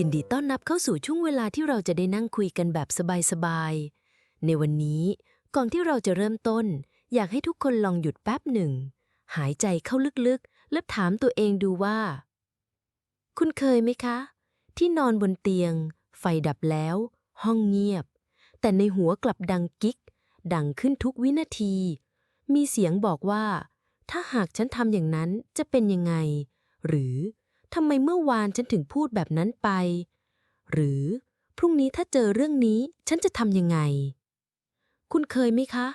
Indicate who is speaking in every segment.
Speaker 1: ยินดีต้อนรับเข้าสู่ช่วงเวลาที่เราจะได้นั่งคุยกันแบบสบายๆ ในวันนี้ ก่อนที่เราจะเริ่มต้น อยากให้ทุกคนลองหยุดแป๊บหนึ่ง หายใจเข้าลึกๆ และถามตัวเองดูว่า คุณเคยไหมคะ ที่นอนบนเตียง ไฟดับแล้ว ห้องเงียบ แต่ในหัวกลับดังกิ๊ก ดังขึ้นทุกวินาที มีเสียงบอกว่า ถ้าหากฉันทำอย่างนั้นจะเป็นยังไง หรือ ทำไมเมื่อวานฉันถึงพูดแบบนั้นไป หรือพรุ่งนี้ถ้าเจอเรื่องนี้ฉันจะทำยังไง คุณเคยไหมคะ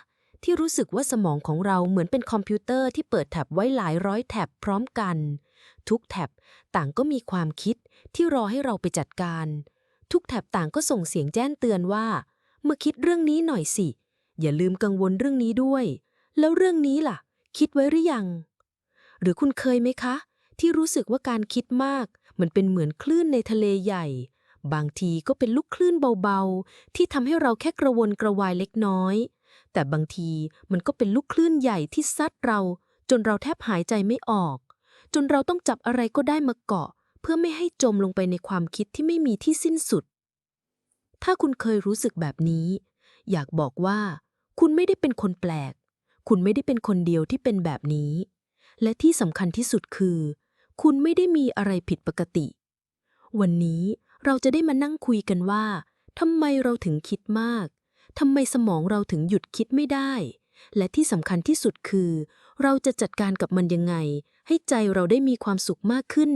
Speaker 1: ที่รู้สึกว่าสมองของเราเหมือนเป็นคอมพิวเตอร์ที่เปิดแท็บไว้หลายร้อยแท็บพร้อมกัน ทุกแท็บต่างก็มีความคิดที่รอให้เราไปจัดการ ทุกแท็บต่างก็ส่งเสียงแจ้งเตือนว่าเมาคิดเรื่องนี้หน่อยสิ อย่าลืมกังวลเรื่องนี้ด้วย แล้วเรื่องนี้ล่ะ คิดไว้หรือยัง หรือคุณเคยไหมคะ ที่รู้สึกว่าการคิดมาก มันเป็นเหมือนคลื่นในทะเลใหญ่ บางทีก็เป็นลูกคลื่นเบาๆ ที่ทำให้เราแค่กระวนกระวายเล็กน้อย แต่บางทีมันก็เป็นลูกคลื่นใหญ่ที่ซัดเรา จนเราแทบหายใจไม่ออก จนเราต้องจับอะไรก็ได้มาเกาะ เพื่อไม่ให้จมลงไปในความคิดที่ไม่มีที่สิ้นสุด ถ้าคุณเคยรู้สึกแบบนี้ อยากบอกว่า คุณไม่ได้เป็นคนแปลก คุณไม่ได้เป็นคนเดียวที่เป็นแบบนี้และที่สำคัญที่สุดคือ คุณไม่ได้มีอะไรผิดปกติ วันนี้เราจะได้มานั่งคุยกันว่าทำไมเราถึงคิดมากทำไมสมองเราถึงหยุดคิดไม่ได้ และที่สำคัญที่สุดคือ เราจะจัดการกับมันยังไง ให้ใจเราได้มีความสุขมากขึ้น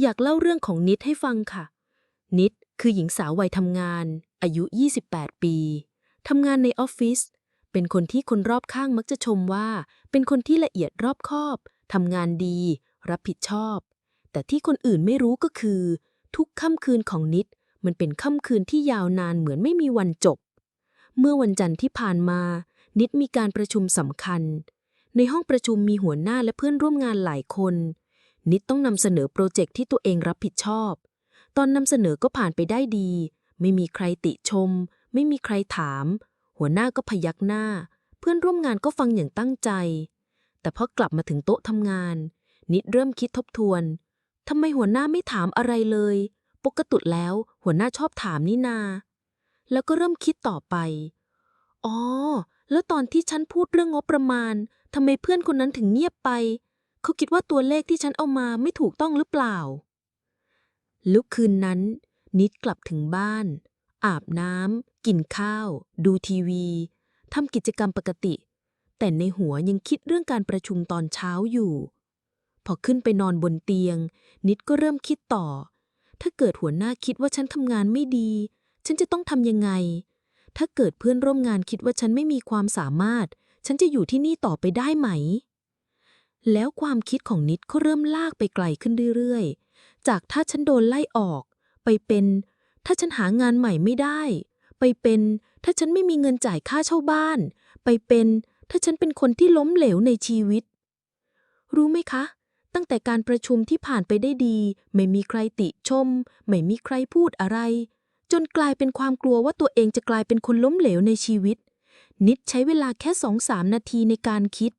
Speaker 1: อยากเล่าเรื่องของนิดให้ฟังค่ะ นิดคือหญิงสาววัยทำงาน อายุ 28 ปีทำงานในออฟฟิศเป็นคนที่คนรอบข้างมักจะชมว่า เป็นคนที่ละเอียดรอบคอบ ทำงานดี รับผิดชอบ แต่ที่คนอื่นไม่รู้ก็คือ ทุกค่ำคืนของนิดมันเป็นค่ำคืนที่ยาวนานเหมือนไม่มีวันจบ เมื่อวันจันทร์ที่ผ่านมา นิดมีการประชุมสำคัญ ในห้องประชุมมีหัวหน้าและเพื่อนร่วมงานหลายคน นิดต้องนำเสนอโปรเจกต์ที่ตัวเองรับผิดชอบ ตอนนำเสนอก็ผ่านไปได้ดี ไม่มีใครติชม ไม่มีใครถาม หัวหน้าก็พยักหน้า เพื่อนร่วมงานก็ฟังอย่างตั้งใจ แต่พอกลับมาถึงโต๊ะทำงาน นิดเริ่มคิดทบทวนทำไมหัวหน้าไม่ถามอะไรเลย ปกติแล้วหัวหน้าชอบถามนี่นา แล้วก็เริ่มคิดต่อไป อ๋อ แล้วตอนที่ฉันพูดเรื่องงบประมาณทำไมเพื่อนคนนั้นถึงเงียบไป เขาคิดว่าตัวเลขที่ฉันเอามาไม่ถูกต้องหรือเปล่า ลุกคืนนั้น นิดกลับถึงบ้าน อาบน้ำกินข้าว ดูทีวีทำกิจกรรมปกติ แต่ในหัวยังคิดเรื่องการประชุมตอนเช้าอยู่ พอขึ้นไปนอนบนเตียง นิดก็เริ่มคิดต่อ ถ้าเกิดหัวหน้าคิดว่าฉันทำงานไม่ดี ฉันจะต้องทำยังไง ถ้าเกิดเพื่อนร่วมงานคิดว่าฉันไม่มีความสามารถ ฉันจะอยู่ที่นี่ต่อไปได้ไหม แล้วความคิดของนิดก็เริ่มลากไปไกลขึ้นเรื่อยๆ จากถ้าฉันโดนไล่ออก ไปเป็น ถ้าฉันหางานใหม่ไม่ได้ ไปเป็น ถ้าฉันไม่มีเงินจ่ายค่าเช่าบ้าน ไปเป็น ถ้าฉันเป็นคนที่ล้มเหลวในชีวิต รู้ไหมคะ ตั้งแต่การประชุมที่ผ่านไปได้ดี ไม่มีใครติชม ไม่มีใครพูดอะไร จนกลายเป็นความกลัวว่าตัวเองจะกลายเป็นคนล้มเหลวในชีวิต นิดใช้เวลาแค่สองสามนาทีในการคิด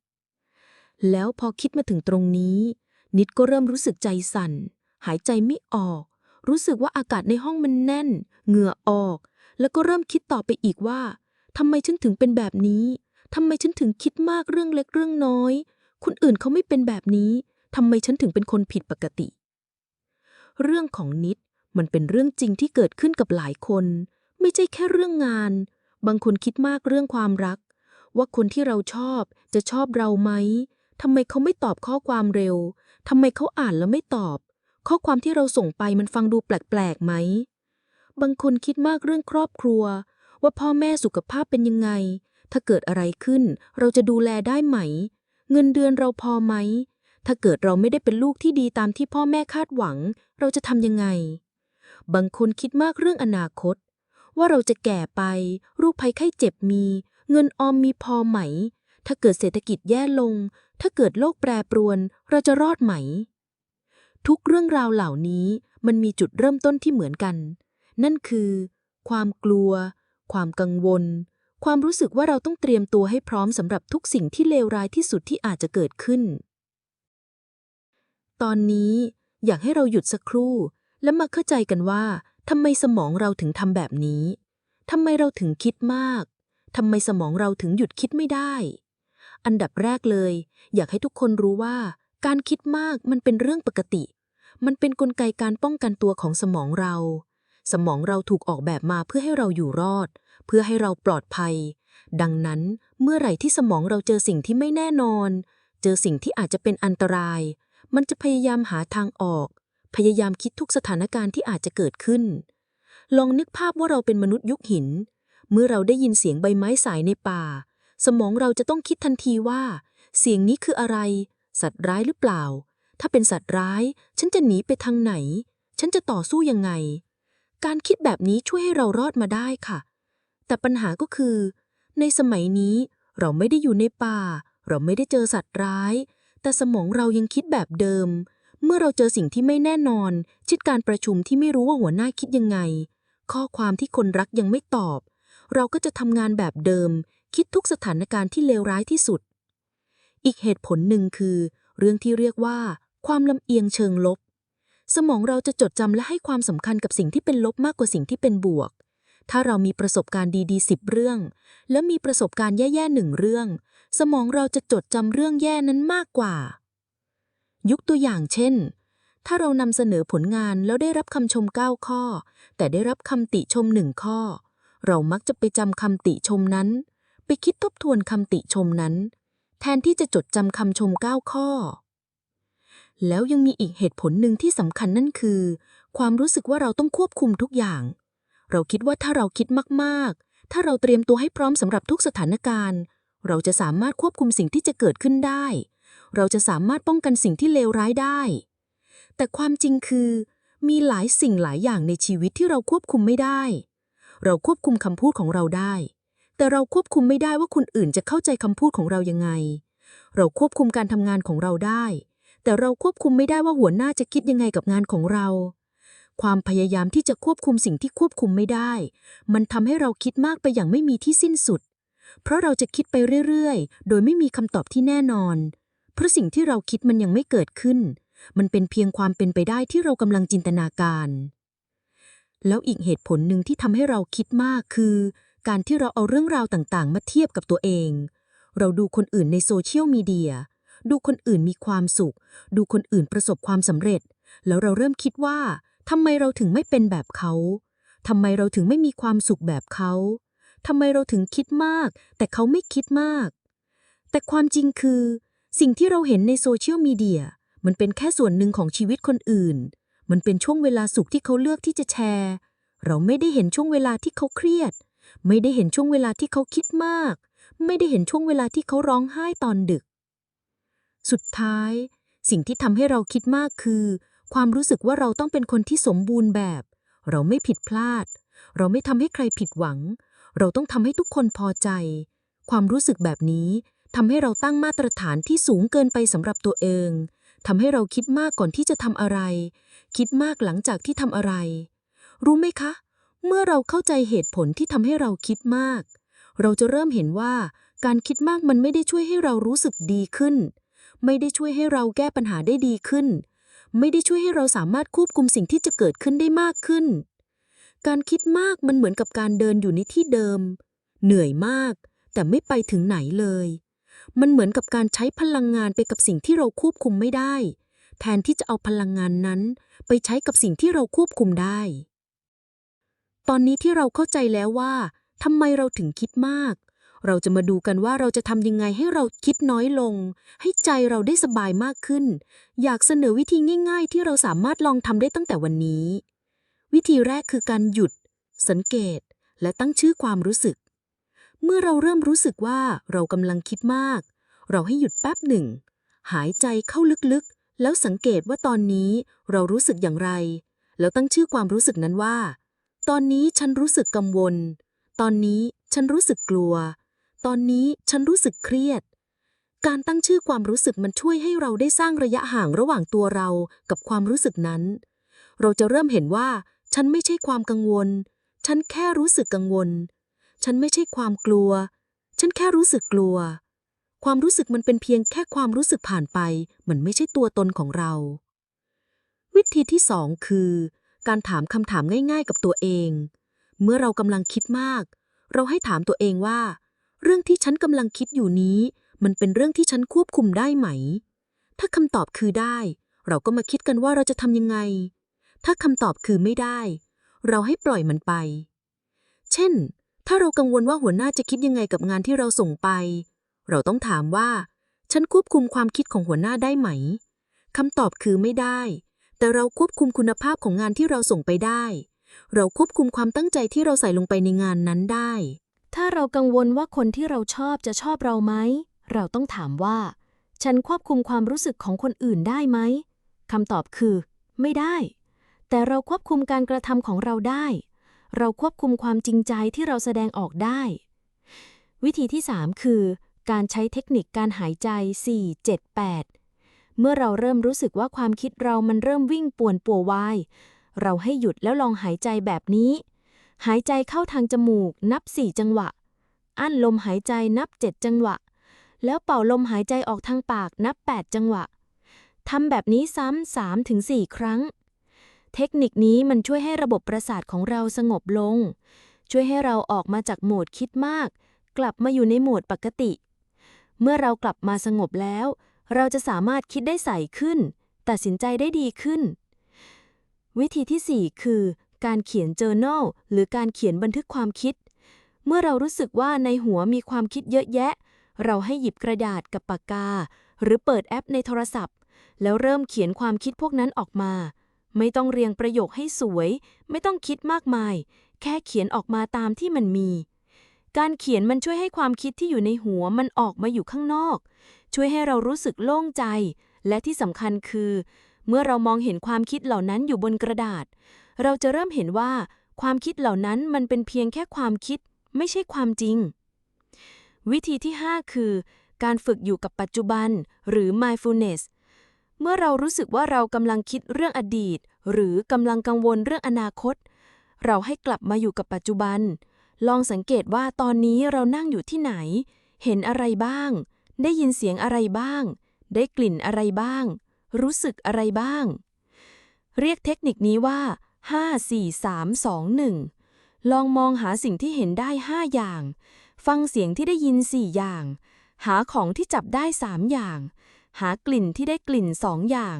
Speaker 1: แล้วพอคิดมาถึงตรงนี้ นิดก็เริ่มรู้สึกใจสั่น หายใจไม่ออก รู้สึกว่าอากาศในห้องมันแน่น เหงื่อออก แล้วก็เริ่มคิดต่อไปอีกว่าทำไมฉันถึงเป็นแบบนี้ ทำไมฉันถึงคิดมากเรื่องเล็กเรื่องน้อย คนอื่นเขาไม่เป็นแบบนี้ ทำไมฉันถึงเป็นคนผิดปกติ เรื่องของนิดมันเป็นเรื่องจริงที่เกิดขึ้นกับหลายคน ไม่ใช่แค่เรื่องงาน บางคนคิดมากเรื่องความรัก ว่าคนที่เราชอบจะชอบเราไหมทำไมเขาไม่ตอบข้อความเร็วทำไมเขาอ่านแล้วไม่ตอบ ข้อความที่เราส่งไปมันฟังดูแปลกๆไหม บางคนคิดมากเรื่องครอบครัว ว่าพ่อแม่สุขภาพเป็นยังไง ถ้าเกิดอะไรขึ้น เราจะดูแลได้ไหม เงินเดือนเราพอไหม ถ้าเกิดเราไม่ได้เป็นลูกที่ดีตามที่พ่อแม่คาดหวัง เราจะทำยังไง บางคนคิดมากเรื่องอนาคต ว่าเราจะแก่ไปโรคภัยไข้เจ็บมี เงินออมมีพอไหม ถ้าเกิดเศรษฐกิจแย่ลง ถ้าเกิดโลกแปรปรวน เราจะรอดไหม ทุกเรื่องราวเหล่านี้มันมีจุดเริ่มต้นที่เหมือนกัน นั่นคือ ความกลัว ความกังวล ความรู้สึกว่าเราต้องเตรียมตัวให้พร้อมสำหรับทุกสิ่งที่เลวร้ายที่สุดที่อาจจะเกิดขึ้น ตอนนี้อยากให้เราหยุดสักครู่ และมาเข้าใจกันว่าทำไมสมองเราถึงทำแบบนี้ทำไมเราถึงคิดมากทำไมสมองเราถึงหยุดคิดไม่ได้ อันดับแรกเลย อยากให้ทุกคนรู้ว่า การคิดมากมันเป็นเรื่องปกติ มันเป็นนกลไกการป้องกันตัวของสมองเรา สมองเราถูกออกแบบมาเพื่อให้เราอยู่รอด เพื่อให้เราปลอดภัย ดังนั้นเมื่อไหร่ที่สมองเราเจอสิ่งที่ไม่แน่นอน เจอสิ่งที่อาจจะเป็นอันตราย มันจะพยายามหาทางออก พยายามคิดทุกสถานการณ์ที่อาจจะเกิดขึ้น ลองนึกภาพว่าเราเป็นมนุษย์ยุคหิน เมื่อเราได้ยินเสียงใบไม้สายในป่า สมองเราจะต้องคิดทันทีว่า เสียงนี้คืออะไร สัตว์ร้ายหรือเปล่า ถ้าเป็นสัตว์ร้าย ฉันจะหนีไปทางไหน ฉันจะต่อสู้ยังไงการคิดแบบนี้ช่วยให้เรารอดมาได้ค่ะ แต่ปัญหาก็คือ ในสมัยนี้เราไม่ได้อยู่ในป่า เราไม่ได้เจอสัตว์ร้าย แต่สมองเรายังคิดแบบเดิม เมื่อเราเจอสิ่งที่ไม่แน่นอน ชิดการประชุมที่ไม่รู้ว่าหัวหน้าคิดยังไง ข้อความที่คนรักยังไม่ตอบ เราก็จะทำงานแบบเดิม คิดทุกสถานการณ์ที่เลวร้ายที่สุด อีกเหตุผลหนึ่งคือ เรื่องที่เรียกว่า ความลำเอียงเชิงลบ สมองเราจะจดจำและให้ความสำคัญกับสิ่งที่เป็นลบมากกว่าสิ่งที่เป็นบวก ถ้าเรามีประสบการณ์ดีๆสิบเรื่อง แล้วมีประสบการณ์แย่ๆหนึ่งเรื่อง สมองเราจะจดจำเรื่องแย่นั้นมากกว่า ยกตัวอย่างเช่น ถ้าเรานำเสนอผลงานแล้วได้รับคำชม 9 ข้อ แต่ได้รับคำติชมหนึ่งข้อ เรามักจะไปจำคำติชมนั้น ไปคิดทบทวนคำติชมนั้น แทนที่จะจดจำคำชม 9 ข้อ แล้วยังมีอีกเหตุผลหนึ่งที่สำคัญนั่นคือ ความรู้สึกว่าเราต้องควบคุมทุกอย่าง เราคิดว่าถ้าเราคิดมากๆ ถ้าเราเตรียมตัวให้พร้อมสำหรับทุกสถานการณ์ เราจะสามารถควบคุมสิ่งที่จะเกิดขึ้นได้ เราจะสามารถป้องกันสิ่งที่เลวร้ายได้ แต่ความจริงคือ มีหลายสิ่งหลายอย่างในชีวิตที่เราควบคุมไม่ได้ เราควบคุมคำพูดของเราได้ แต่เราควบคุมไม่ได้ว่าคนอื่นจะเข้าใจคำพูดของเรายังไง เราควบคุมการทำงานของเราได้ แต่เราควบคุมไม่ได้ว่าหัวหน้าจะคิดยังไงกับงานของเรา ความพยายามที่จะควบคุมสิ่งที่ควบคุมไม่ได้ มันทำให้เราคิดมากไปอย่างไม่มีที่สิ้นสุด เพราะเราจะคิดไปเรื่อยๆ โดยไม่มีคำตอบที่แน่นอน เพราะสิ่งที่เราคิดมันยังไม่เกิดขึ้น มันเป็นเพียงความเป็นไปได้ที่เรากำลังจินตนาการ แล้วอีกเหตุผลหนึ่งที่ทำให้เราคิดมากคือ การที่เราเอาเรื่องราวต่างๆ มาเทียบกับตัวเอง เราดูคนอื่นในโซเชียลมีเดียดูคนอื่นมีความสุข ดูคนอื่นประสบความสำเร็จ แล้วเราเริ่มคิดว่า ทำไมเราถึงไม่เป็นแบบเขา ทำไมเราถึงไม่มีความสุขแบบเขา ทำไมเราถึงคิดมาก แต่เขาไม่คิดมาก แต่ความจริงคือ สิ่งที่เราเห็นในโซเชียลมีเดียมันเป็นแค่ส่วนหนึ่งของชีวิตคนอื่น มันเป็นช่วงเวลาสุขที่เขาเลือกที่จะแชร์ เราไม่ได้เห็นช่วงเวลาที่เขาเครียด ไม่ได้เห็นช่วงเวลาที่เขาคิดมาก ไม่ได้เห็นช่วงเวลาที่เขาร้องไห้ตอนดึก สุดท้าย สิ่งที่ทำให้เราคิดมากคือ ความรู้สึกว่าเราต้องเป็นคนที่สมบูรณ์แบบ เราไม่ผิดพลาด เราไม่ทำให้ใครผิดหวัง เราต้องทำให้ทุกคนพอใจ ความรู้สึกแบบนี้ทำให้เราตั้งมาตรฐานที่สูงเกินไปสำหรับตัวเองทำให้เราคิดมากก่อนที่จะทำอะไร คิดมากหลังจากที่ทำอะไร รู้ไหมคะ เมื่อเราเข้าใจเหตุผลที่ทำให้เราคิดมาก เราจะเริ่มเห็นว่าการคิดมากมันไม่ได้ช่วยให้เรารู้สึกดีขึ้น ไม่ได้ช่วยให้เราแก้ปัญหาได้ดีขึ้น ไม่ได้ช่วยให้เราสามารถควบคุมสิ่งที่จะเกิดขึ้นได้มากขึ้น การคิดมากมันเหมือนกับการเดินอยู่ในที่เดิม เหนื่อยมาก แต่ไม่ไปถึงไหนเลย มันเหมือนกับการใช้พลังงานไปกับสิ่งที่เราควบคุมไม่ได้ แทนที่จะเอาพลังงานนั้น ไปใช้กับสิ่งที่เราควบคุมได้ ตอนนี้ที่เราเข้าใจแล้วว่าทำไมเราถึงคิดมาก เราจะมาดูกันว่าเราจะทำยังไงให้เราคิดน้อยลง ให้ใจเราได้สบายมากขึ้น อยากเสนอวิธีง่าย ๆ ที่เราสามารถลองทำได้ตั้งแต่วันนี้ วิธีแรกคือการหยุด สังเกต และตั้งชื่อความรู้สึก เมื่อเราเริ่มรู้สึกว่าเรากำลังคิดมาก เราให้หยุดแป๊บหนึ่ง หายใจเข้าลึกๆ แล้วสังเกตว่าตอนนี้เรารู้สึกอย่างไร แล้วตั้งชื่อความรู้สึกนั้นว่า ตอนนี้ฉันรู้สึกกังวล ตอนนี้ฉันรู้สึกกลัว ตอนนี้ฉันรู้สึกเครียด การตั้งชื่อความรู้สึกมันช่วยให้เราได้สร้างระยะห่างระหว่างตัวเรากับความรู้สึกนั้น เราจะเริ่มเห็นว่า ฉันไม่ใช่ความกังวล ฉันแค่รู้สึกกังวล ฉันไม่ใช่ความกลัว ฉันแค่รู้สึกกลัว ความรู้สึกมันเป็นเพียงแค่ความรู้สึกผ่านไป มันไม่ใช่ตัวตนของเราววิธีที่สองคือ การถามคำถามง่าย ๆ กับตัวเอง เมื่อเรากำลังคิดมาก เราให้ถามตัวเองว่า เรื่องที่ฉันกำลังคิดอยู่นี้ มันเป็นเรื่องที่ฉันควบคุมได้ไหม ถ้าคำตอบคือได้ เราก็มาคิดกันว่าเราจะทำยังไง ถ้าคำตอบคือไม่ได้ เราให้ปล่อยมันไป เช่น ถ้าเรากังวลว่าหัวหน้าจะคิดยังไงกับงานที่เราส่งไป เราต้องถามว่า ฉันควบคุมความคิดของหัวหน้าได้ไหมคำตอบคือไม่ได้ แต่เราควบคุมคุณภาพของงานที่เราส่งไปได้ เราควบคุมความตั้งใจที่เราใส่ลงไปในงานนั้นได้
Speaker 2: ถ้าเรากังวลว่าคนที่เราชอบจะชอบเราไหม เราต้องถามว่า ฉันควบคุมความรู้สึกของคนอื่นได้ไหมคำตอบคือ ไม่ได้ แต่เราควบคุมการกระทำของเราได้ เราควบคุมความจริงใจที่เราแสดงออกได้ วิธีที่ 3 คือ การใช้เทคนิคการหายใจ 4 7 8 เมื่อเราเริ่มรู้สึกว่าความคิดเรามันเริ่มวิ่งป่วนปัววาย เราให้หยุดแล้วลองหายใจแบบนี้ หายใจเข้าทางจมูกนับ 4 จังหวะ อั้นลมหายใจนับ 7 จังหวะ แล้วเป่าลมหายใจออกทางปากนับ 8 จังหวะทำแบบนี้ซ้ำ3ถึง4ครั้ง เทคนิคนี้มันช่วยให้ระบบประสาทของเราสงบลง ช่วยให้เราออกมาจากโหมดคิดมาก กลับมาอยู่ในโหมดปกติ เมื่อเรากลับมาสงบแล้ว เราจะสามารถคิดได้ใสขึ้น ตัดสินใจได้ดีขึ้น วิธีที่ 4 คือ การเขียน journal หรือการเขียนบันทึกความคิด เมื่อเรารู้สึกว่าในหัวมีความคิดเยอะแยะ เราให้หยิบกระดาษกับปากกา หรือเปิดแอปในโทรศัพท์ แล้วเริ่มเขียนความคิดพวกนั้นออกมา ไม่ต้องเรียงประโยคให้สวย ไม่ต้องคิดมากมาย แค่เขียนออกมาตามที่มันมี การเขียนมันช่วยให้ความคิดที่อยู่ในหัวมันออกมาอยู่ข้างนอก ช่วยให้เรารู้สึกโล่งใจ และที่สำคัญคือ เมื่อเรามองเห็นความคิดเหล่านั้นอยู่บนกระดาษ เราจะเริ่มเห็นว่า ความคิดเหล่านั้นมันเป็นเพียงแค่ความคิด ไม่ใช่ความจริง วิธีที่ 5 คือ การฝึกอยู่กับปัจจุบัน หรือ mindfulness เมื่อเรารู้สึกว่าเรากำลังคิดเรื่องอดีต หรือกำลังกังวลเรื่องอนาคต เราให้กลับมาอยู่กับปัจจุบัน ลองสังเกตว่าตอนนี้เรานั่งอยู่ที่ไหน เห็นอะไรบ้าง ได้ยินเสียงอะไรบ้าง ได้กลิ่นอะไรบ้าง รู้สึกอะไรบ้าง เรียกเทคนิคนี้ว่า 5 4 3 2 1 ลองมองหาสิ่งที่เห็นได้ 5 อย่าง ฟังเสียงที่ได้ยิน 4 อย่าง หาของที่จับได้ 3 อย่าง หากลิ่นที่ได้กลิ่น 2 อย่าง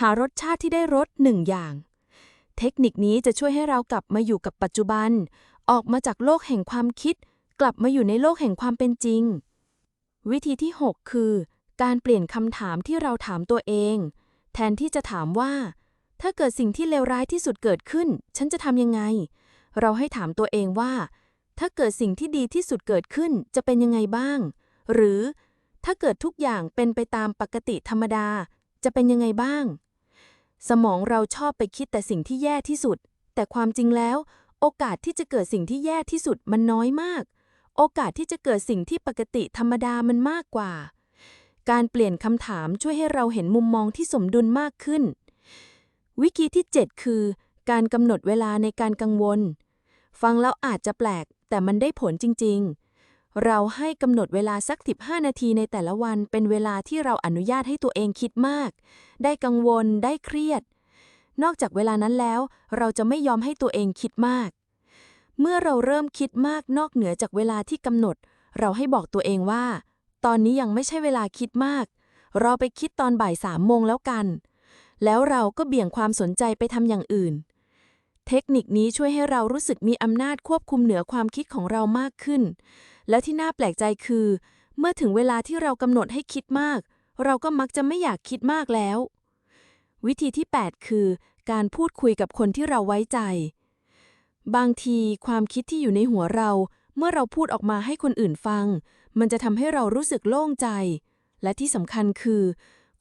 Speaker 2: หารสชาติที่ได้รส 1 อย่าง เทคนิคนี้จะช่วยให้เรากลับมาอยู่กับปัจจุบัน ออกมาจากโลกแห่งความคิด กลับมาอยู่ในโลกแห่งความเป็นจริง วิธีที่ 6 คือ การเปลี่ยนคำถามที่เราถามตัวเอง แทนที่จะถามว่า ถ้าเกิดสิ่งที่เลวร้ายที่สุดเกิดขึ้น ฉันจะทำยังไง เราให้ถามตัวเองว่า ถ้าเกิดสิ่งที่ดีที่สุดเกิดขึ้นจะเป็นยังไงบ้าง หรือ ถ้าเกิดทุกอย่างเป็นไปตามปกติธรรมดา จะเป็นยังไงบ้าง สมองเราชอบไปคิดแต่สิ่งที่แย่ที่สุด แต่ความจริงแล้ว โอกาสที่จะเกิดสิ่งที่แย่ที่สุดมันน้อยมาก โอกาสที่จะเกิดสิ่งที่ปกติธรรมดามันมากกว่า การเปลี่ยนคำถามช่วยให้เราเห็นมุมมองที่สมดุลมากขึ้น วิธีที่ 7 คือ การกำหนดเวลาในการกังวล ฟังแล้วอาจจะแปลก แต่มันได้ผลจริง ๆ เราให้กำหนดเวลาสัก 15 นาทีในแต่ละวันเป็นเวลาที่เราอนุญาตให้ตัวเองคิดมาก ได้กังวล ได้เครียด นอกจากเวลานั้นแล้ว เราจะไม่ยอมให้ตัวเองคิดมาก เมื่อเราเริ่มคิดมากนอกเหนือจากเวลาที่กำหนด เราให้บอกตัวเองว่า ตอนนี้ยังไม่ใช่เวลาคิดมาก รอไปคิดตอนบ่ายสามโมงแล้วกัน แล้วเราก็เบี่ยงความสนใจไปทำอย่างอื่น เทคนิคนี้ช่วยให้เรารู้สึกมีอำนาจควบคุมเหนือความคิดของเรามากขึ้น และที่น่าแปลกใจคือ เมื่อถึงเวลาที่เรากำหนดให้คิดมาก เราก็มักจะไม่อยากคิดมากแล้ว วิธีที่ 8 คือ การพูดคุยกับคนที่เราไว้ใจ บางทีความคิดที่อยู่ในหัวเรา เมื่อเราพูดออกมาให้คนอื่นฟัง มันจะทำให้เรารู้สึกโล่งใจ และที่สำคัญคือ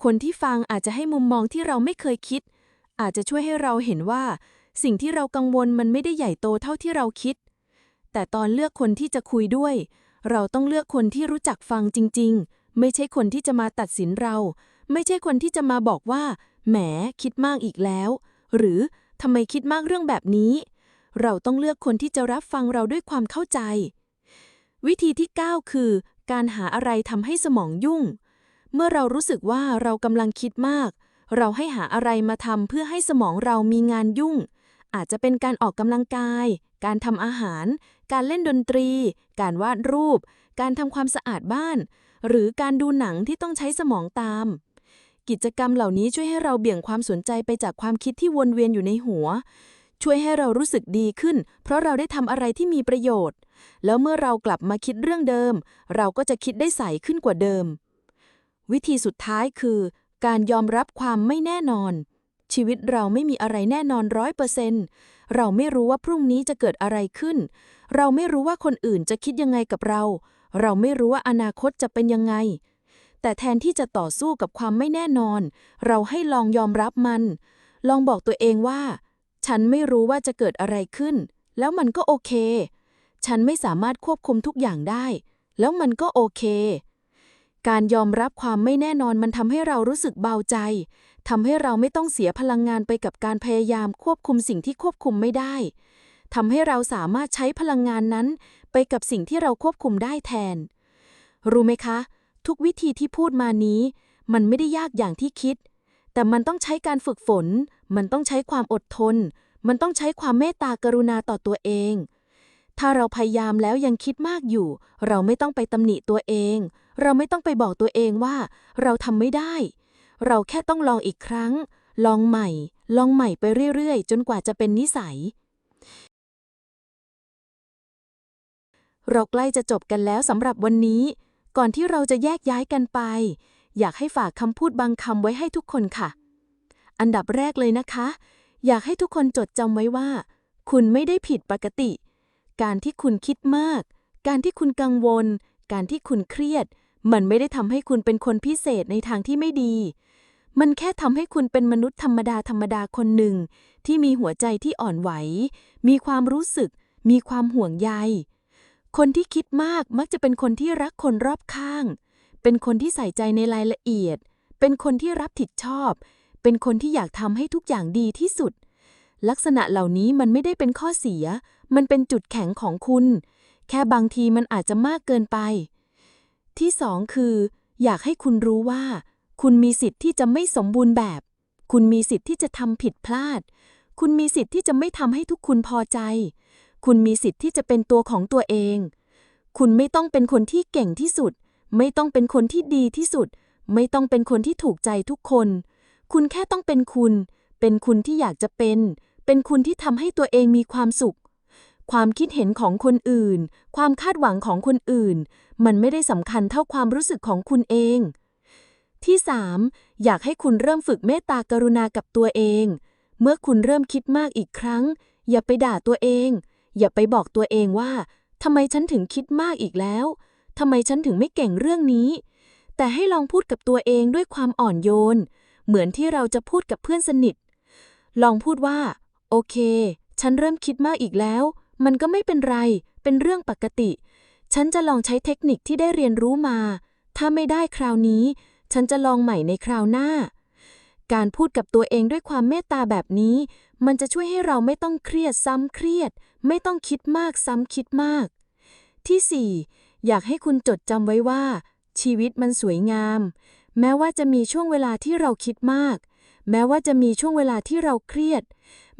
Speaker 2: คนที่ฟังอาจจะให้มุมมองที่เราไม่เคยคิด อาจจะช่วยให้เราเห็นว่า สิ่งที่เรากังวลมันไม่ได้ใหญ่โตเท่าที่เราคิด แต่ตอนเลือกคนที่จะคุยด้วย เราต้องเลือกคนที่รู้จักฟังจริง ๆ ไม่ใช่คนที่จะมาตัดสินเรา ไม่ใช่คนที่จะมาบอกว่า แหมคิดมากอีกแล้ว หรือทำไมคิดมากเรื่องแบบนี้ เราต้องเลือกคนที่จะรับฟังเราด้วยความเข้าใจ วิธีที่ 9 คือ การหาอะไรทำให้สมองยุ่ง เมื่อเรารู้สึกว่าเรากำลังคิดมาก เราให้หาอะไรมาทำเพื่อให้สมองเรามีงานยุ่ง อาจจะเป็นการออกกำลังกาย การทำอาหาร การเล่นดนตรี การวาดรูป การทำความสะอาดบ้าน หรือการดูหนังที่ต้องใช้สมองตาม กิจกรรมเหล่านี้ช่วยให้เราเบี่ยงความสนใจไปจากความคิดที่วนเวียนอยู่ในหัว ช่วยให้เรารู้สึกดีขึ้น เพราะเราได้ทำอะไรที่มีประโยชน์ แล้วเมื่อเรากลับมาคิดเรื่องเดิม เราก็จะคิดได้ใสขึ้นกว่าเดิม วิธีสุดท้ายคือ การยอมรับความไม่แน่นอน ชีวิตเราไม่มีอะไรแน่นอนร้อยเปอร์เซนต์เราไม่รู้ว่าพรุ่งนี้จะเกิดอะไรขึ้น เราไม่รู้ว่าคนอื่นจะคิดยังไงกับเรา เราไม่รู้ว่าอนาคตจะเป็นยังไง แต่แทนที่จะต่อสู้กับความไม่แน่นอน เราให้ลองยอมรับมัน ลองบอกตัวเองว่า ฉันไม่รู้ว่าจะเกิดอะไรขึ้น แล้วมันก็โอเค ฉันไม่สามารถควบคุมทุกอย่างได้ แล้วมันก็โอเค การยอมรับความไม่แน่นอนมันทำให้เรารู้สึกเบาใจทำให้เราไม่ต้องเสียพลังงานไปกับการพยายามควบคุมสิ่งที่ควบคุมไม่ได้ทำให้เราสามารถใช้พลังงานนั้น ไปกับสิ่งที่เราควบคุมได้แทน รู้ไหมคะ ทุกวิธีที่พูดมานี้ มันไม่ได้ยากอย่างที่คิด แต่มันต้องใช้การฝึกฝน มันต้องใช้ความอดทน มันต้องใช้ความเมตตากรุณาต่อตัวเอง ถ้าเราพยายามแล้วยังคิดมากอยู่ เราไม่ต้องไปตำหนิตัวเอง เราไม่ต้องไปบอกตัวเองว่าเราทำไม่ได้ เราแค่ต้องลองอีกครั้ง ลองใหม่ ลองใหม่ไปเรื่อยๆ จนกว่าจะเป็นนิสัย เราใกล้จะจบกันแล้วสำหรับวันนี้ ก่อนที่เราจะแยกย้ายกันไป อยากให้ฝากคำพูดบางคำไว้ให้ทุกคนค่ะ อันดับแรกเลยนะคะ อยากให้ทุกคนจดจำไว้ว่า คุณไม่ได้ผิดปกติ การที่คุณคิดมาก การที่คุณกังวลการที่คุณเครียด มันไม่ได้ทำให้คุณเป็นคนพิเศษในทางที่ไม่ดี มันแค่ทำให้คุณเป็นมนุษย์ธรรมดาธรรมดาคนหนึ่ง ที่มีหัวใจที่อ่อนไหว มีความรู้สึก มีความห่วงใย คนที่คิดมากมักจะเป็นคนที่รักคนรอบข้าง เป็นคนที่ใส่ใจในรายละเอียด เป็นคนที่รับผิดชอบ เป็นคนที่อยากทำให้ทุกอย่างดีที่สุด ลักษณะเหล่านี้มันไม่ได้เป็นข้อเสีย มันเป็นจุดแข็งของคุณ แค่บางทีมันอาจจะมากเกินไป ที่สองคือ อยากให้คุณรู้ว่า คุณมีสิทธิ์ที่จะไม่สมบูรณ์แบบ คุณมีสิทธิ์ที่จะทำผิดพลาด คุณมีสิทธิ์ที่จะไม่ทำให้ทุกคนพอใจ คุณมีสิทธิ์ที่จะเป็นตัวของตัวเอง คุณไม่ต้องเป็นคนที่เก่งที่สุด ไม่ต้องเป็นคนที่ดีที่สุด ไม่ต้องเป็นคนที่ถูกใจทุกคน คุณแค่ต้องเป็นคุณ เป็นคุณที่อยากจะเป็น เป็นคุณที่ทำให้ตัวเองมีความสุข ความคิดเห็นของคนอื่น ความคาดหวังของคนอื่น มันไม่ได้สำคัญเท่าความรู้สึกของคุณเอง ที่สามอยากให้คุณเริ่มฝึกเมตตากรุณากับตัวเอง เมื่อคุณเริ่มคิดมากอีกครั้ง อย่าไปด่าตัวเอง อย่าไปบอกตัวเองว่าทำไมฉันถึงคิดมากอีกแล้วทำไมฉันถึงไม่เก่งเรื่องนี้ แต่ให้ลองพูดกับตัวเองด้วยความอ่อนโยน เหมือนที่เราจะพูดกับเพื่อนสนิท ลองพูดว่า โอเค ฉันเริ่มคิดมากอีกแล้ว มันก็ไม่เป็นไร เป็นเรื่องปกติ ฉันจะลองใช้เทคนิคที่ได้เรียนรู้มา ถ้าไม่ได้คราวนี้ ฉันจะลองใหม่ในคราวหน้า การพูดกับตัวเองด้วยความเมตตาแบบนี้ มันจะช่วยให้เราไม่ต้องเครียดซ้ำเครียด ไม่ต้องคิดมากซ้ำคิดมาก ที่ 4 อยากให้คุณจดจำไว้ว่า ชีวิตมันสวยงาม แม้ว่าจะมีช่วงเวลาที่เราคิดมาก แม้ว่าจะมีช่วงเวลาที่เราเครียด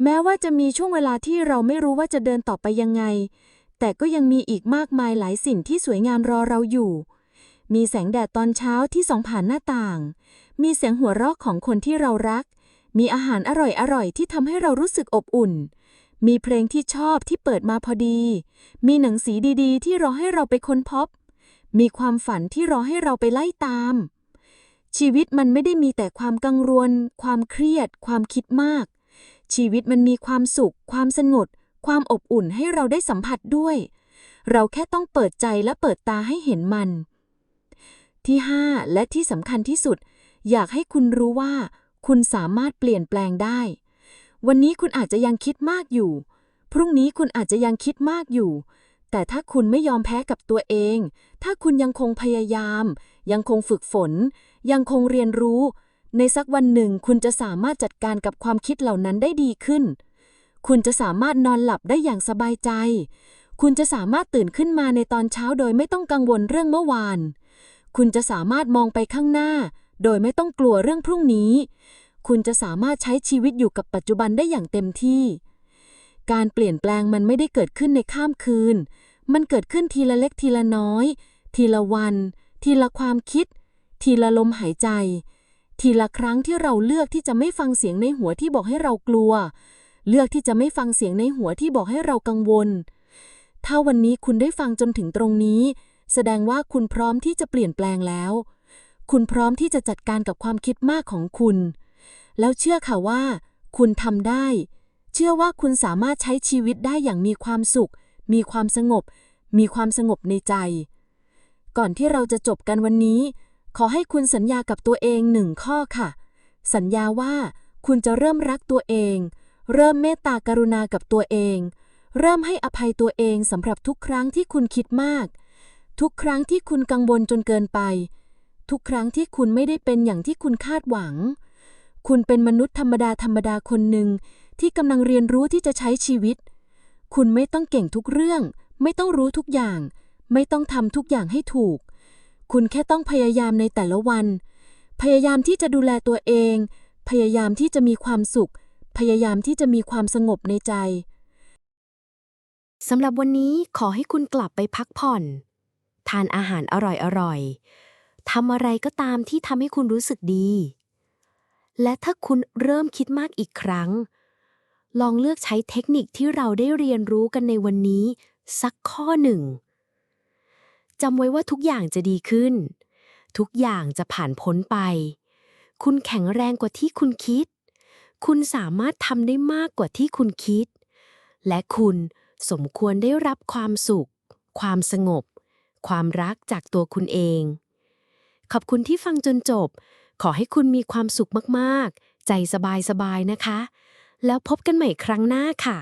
Speaker 2: แม้ว่าจะมีช่วงเวลาที่เราไม่รู้ว่าจะเดินต่อไปยังไง แต่ก็ยังมีอีกมากมายหลายสิ่งที่สวยงามรอเราอยู่ มีแสงแดดตอนเช้าที่ส่องผ่านหน้าต่าง มีเสียงหัวเราะของคนที่เรารัก มีอาหารอร่อยๆที่ทำให้เรารู้สึกอบอุ่น มีเพลงที่ชอบที่เปิดมาพอดี มีหนังสือดีๆ ที่รอให้เราไปค้นพบ มีความฝันที่รอให้เราไปไล่ตาม ชีวิตมันไม่ได้มีแต่ความกังวล ความเครียด ความคิดมาก ชีวิตมันมีความสุข ความสงบความอบอุ่นให้เราได้สัมผัสด้วย เราแค่ต้องเปิดใจและเปิดตาให้เห็นมัน ที่ 5 และที่สำคัญที่สุด อยากให้คุณรู้ว่า คุณสามารถเปลี่ยนแปลงได้ วันนี้คุณอาจจะยังคิดมากอยู่ พรุ่งนี้คุณอาจจะยังคิดมากอยู่ แต่ถ้าคุณไม่ยอมแพ้กับตัวเอง ถ้าคุณยังคงพยายาม ยังคงฝึกฝน ยังคงเรียนรู้ ในสักวันหนึ่งคุณจะสามารถจัดการกับความคิดเหล่านั้นได้ดีขึ้น คุณจะสามารถนอนหลับได้อย่างสบายใจ คุณจะสามารถตื่นขึ้นมาในตอนเช้าโดยไม่ต้องกังวลเรื่องเมื่อวาน คุณจะสามารถมองไปข้างหน้า โดยไม่ต้องกลัวเรื่องพรุ่งนี้ คุณจะสามารถใช้ชีวิตอยู่กับปัจจุบันได้อย่างเต็มที่ การเปลี่ยนแปลงมันไม่ได้เกิดขึ้นในข้ามคืน มันเกิดขึ้นทีละเล็กทีละน้อย ทีละวัน ทีละความคิด ทีละลมหายใจ ทีละครั้งที่เราเลือกที่จะไม่ฟังเสียงในหัวที่บอกให้เรากลัว เลือกที่จะไม่ฟังเสียงในหัวที่บอกให้เรากังวล ถ้าวันนี้คุณได้ฟังจนถึงตรงนี้ แสดงว่าคุณพร้อมที่จะเปลี่ยนแปลงแล้ว คุณพร้อมที่จะจัดการกับความคิดมากของคุณ แล้วเชื่อค่ะว่า คุณทำได้ เชื่อว่าคุณสามารถใช้ชีวิตได้อย่างมีความสุข มีความสงบ มีความสงบในใจ ก่อนที่เราจะจบกันวันนี้ ขอให้คุณสัญญากับตัวเองหนึ่งข้อค่ะ สัญญาว่าคุณจะเริ่มรักตัวเอง เริ่มเมตตากรุณากับตัวเอง เริ่มให้อภัยตัวเองสำหรับทุกครั้งที่คุณคิดมาก ทุกครั้งที่คุณกังวลจนเกินไป ทุกครั้งที่คุณไม่ได้เป็นอย่างที่คุณคาดหวัง คุณเป็นมนุษย์ธรรมดาธรรมดาคนหนึ่งที่กำลังเรียนรู้ที่จะใช้ชีวิต คุณไม่ต้องเก่งทุกเรื่อง ไม่ต้องรู้ทุกอย่าง ไม่ต้องทำทุกอย่างให้ถูก คุณแค่ต้องพยายามในแต่ละวัน พยายามที่จะดูแลตัวเอง พยายามที่จะมีความสุข พยายามที่จะมีความสงบในใจ
Speaker 1: สำหรับวันนี้ขอให้คุณกลับไปพักผ่อน ทานอาหารอร่อยๆทำอะไรก็ตามที่ทำให้คุณรู้สึกดี และถ้าคุณเริ่มคิดมากอีกครั้ง ลองเลือกใช้เทคนิคที่เราได้เรียนรู้กันในวันนี้สักข้อหนึ่ง จำไว้ว่าทุกอย่างจะดีขึ้น ทุกอย่างจะผ่านพ้นไป คุณแข็งแรงกว่าที่คุณคิด คุณสามารถทำได้มากกว่าที่คุณคิด และคุณสมควรได้รับความสุข ความสงบ ความรักจากตัวคุณเอง ขอบคุณที่ฟังจนจบ ขอให้คุณมีความสุขมาก ๆ ใจสบาย ๆ นะคะ แล้วพบกันใหม่ครั้งหน้าค่ะ